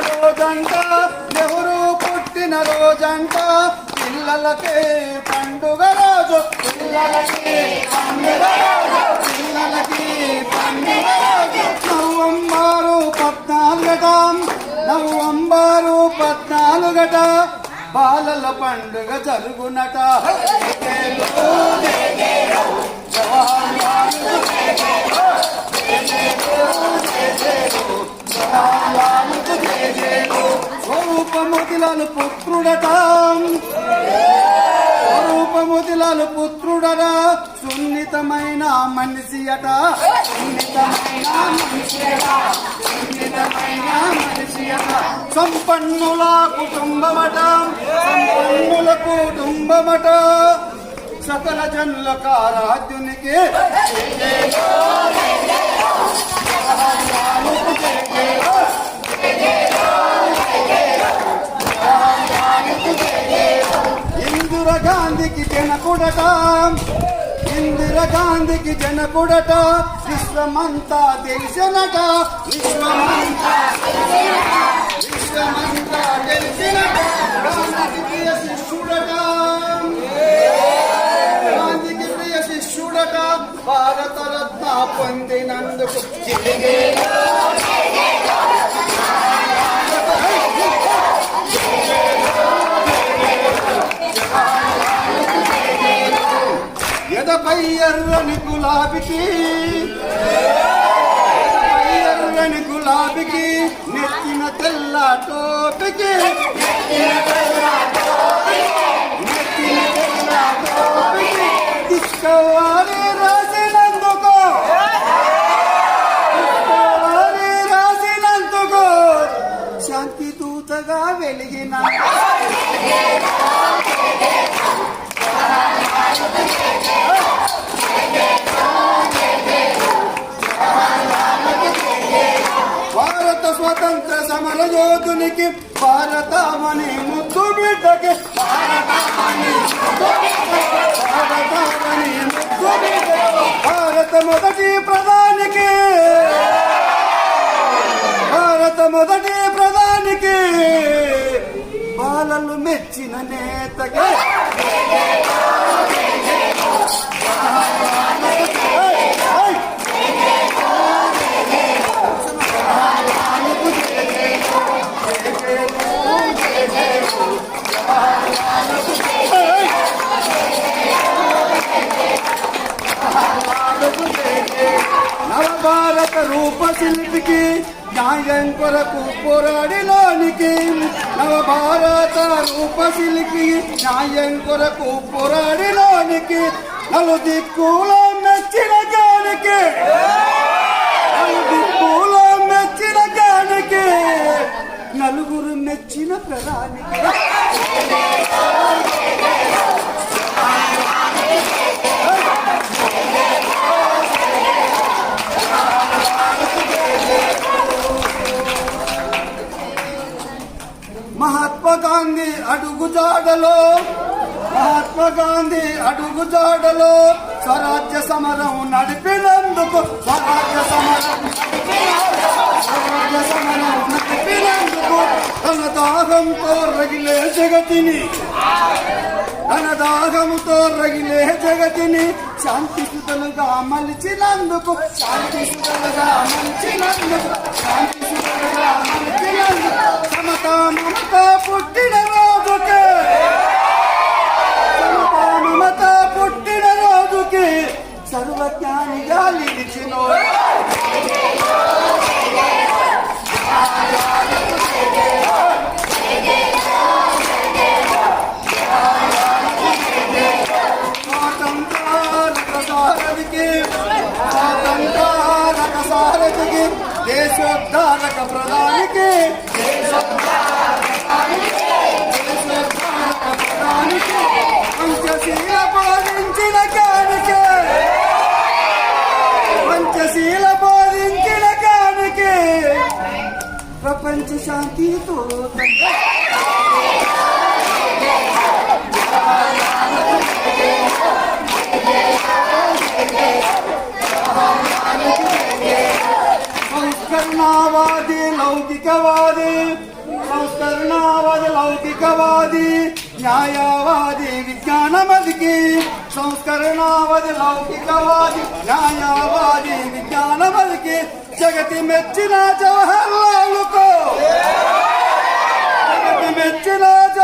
రోజంట ఎవరు పుట్టిన రోజంట పిల్లలకే పండుగ రోజు. పిల్లలకి పండుగ రోజు. పిల్లలకి పండుగ రోజు. నవంబరు పద్నాలుగట నవంబరు పద్నాలుగట బాలల పండుగ జరుగునట. జవహర్ ముదిలాలు పుత్రుడట. స్వరూపముదిలాలు పుత్రుడట. సున్నితమైన మనిషి అట సున్నితమైన మనిషి అట సున్నితమైన మనిషి అట సంపన్నుల కుటుంబమట. సంపన్నుల కుటుంబమట. సకల జన్ల కారాధ్యునికి. జనకుడట ఇందిర గాంధీకి జనకుడట విశ్వమంతా తెలిసినట. విశ్వమంతా విశ్వమంతా తెలిసినట. గాంధీకి ప్రియ శిష్యుడట. గాంధీకి ప్రియ శిష్యుడట. భారత రత్న పొందినందుకు ఎర్రని గులాబికి. ఎర్రని గులాబికి నెత్తిన తెల్ల టోపికి. నెత్తిన తెల్ల టోపికి. తీసుకోవాలి స్వాతంత్ర సమర యోధునికి భారతమని ముద్దు బిడ్డకి. ముద్దు బిడ్డకి, భారత మొదటి ప్రధానికి. భారత మొదటి ప్రధానికి. బాలలు మెచ్చిన నేతకి. భారత రూప శిల్పికి న్యాయం కొరకు పోరాడిలోనికి రూప రూపశిల్పి న్యాయం కొరకు పోరాడిలోనికి నలు దిక్కుల మెచ్చిన గానికి. నలు దిక్కుల మెచ్చిన గానికి. నలుగురు మెచ్చిన ప్రధానికి. మహాత్మా గాంధీ అడుగు జాడలో. మహాత్మా గాంధీ అడుగు స్వరాజ్య సమరం నడిపినందుకు స్వరాజ్య సమరం స్వరాజ్య సమరం నడిపినందుకు తన దాహంతో రగిలే జగతిని. తన దాహముతో రగిలే జగతిని శాంతి సుతలుగా మలిచినందుకు శాంతి సుతలుగా మలిచినందుకు శాంతి సుతలుగా సమత మమత పుట్టిన రోజుకే. సమత మమత పుట్టిన రోజుకి సర్వజ్ఞానిగా నిలిచిన సారథికి. స్వాతంత్రారక సారథికి. దేశోద్ధారక ప్రధానికి పంచశీల బోధించిన కానికే పంచశీల బోధించిన కానికే ప్రపంచ శాంతితో Yeah. లౌకిక లౌకికవాది సంస్కరణవాది లౌకికవాది న్యాయవాది విజ్ఞానమదికి సంస్కరణవాది లౌకికవాది న్యాయవాది విజ్ఞానమదికి జగతి మెచ్చిన జవహర్లాలుకో జగతి మెచ్చిన జవహర్లాలుకో భారత ప్రధాన